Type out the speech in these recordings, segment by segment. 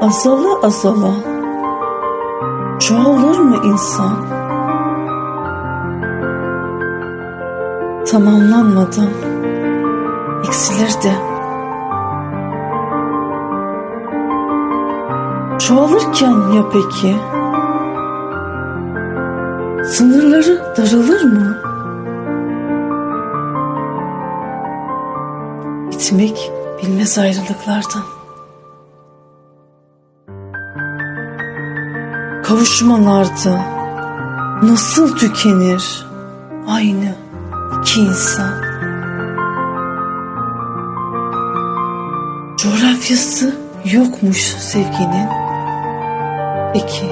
Azala azala çoğalır mı insan? Tamamlanmadan eksilir de. Çoğalırken ya peki? Sınırları daralır mı? Bitmek bilmez ayrılıklardan. Kavuşmalarda nasıl tükenir aynı iki insan? Coğrafyası yokmuş sevginin. Peki.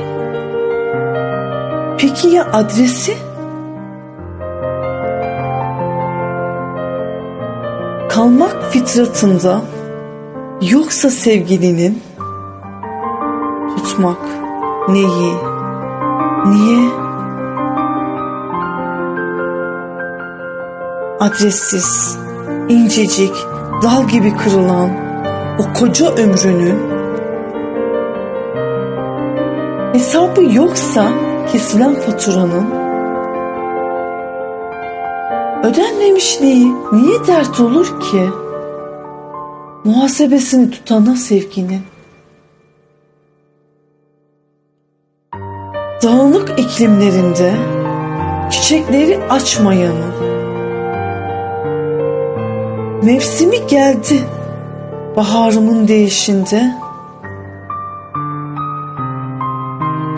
Peki ya adresi? Kalmak fitratında yoksa sevgilinin tutmak neyi, niye? Adressiz, incecik, dal gibi kırılan o koca ömrünün hesabı yoksa kesilen faturanın ödenmemişliği niye dert olur ki? Muhasebesini tutana sevginin. Dağınık iklimlerinde çiçekleri açmayanın mevsimi geldi baharımın değişinde.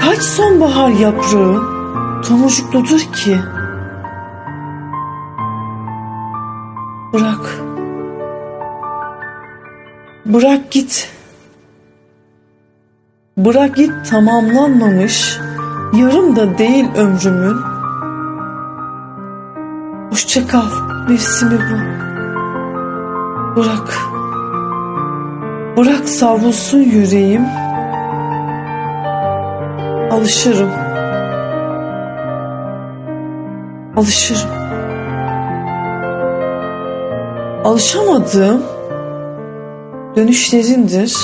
Kaç sonbahar yaprağı tomurcukludur ki? Bırak. Bırak git. Bırak git tamamlanmamış yarım da değil ömrümün. Hoşça mevsimi bu. Bırak. Bırak savrulsun yüreğim. Alışırım. Alışırım. Alışamadığım dönüşlerindir.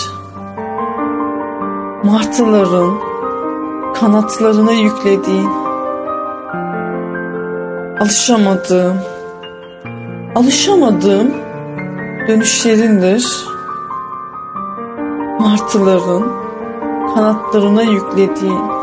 Martıların kanatlarına yüklediğin alışamadığım alışamadığım dönüşlerindir. Martıların kanatlarına yüklediğin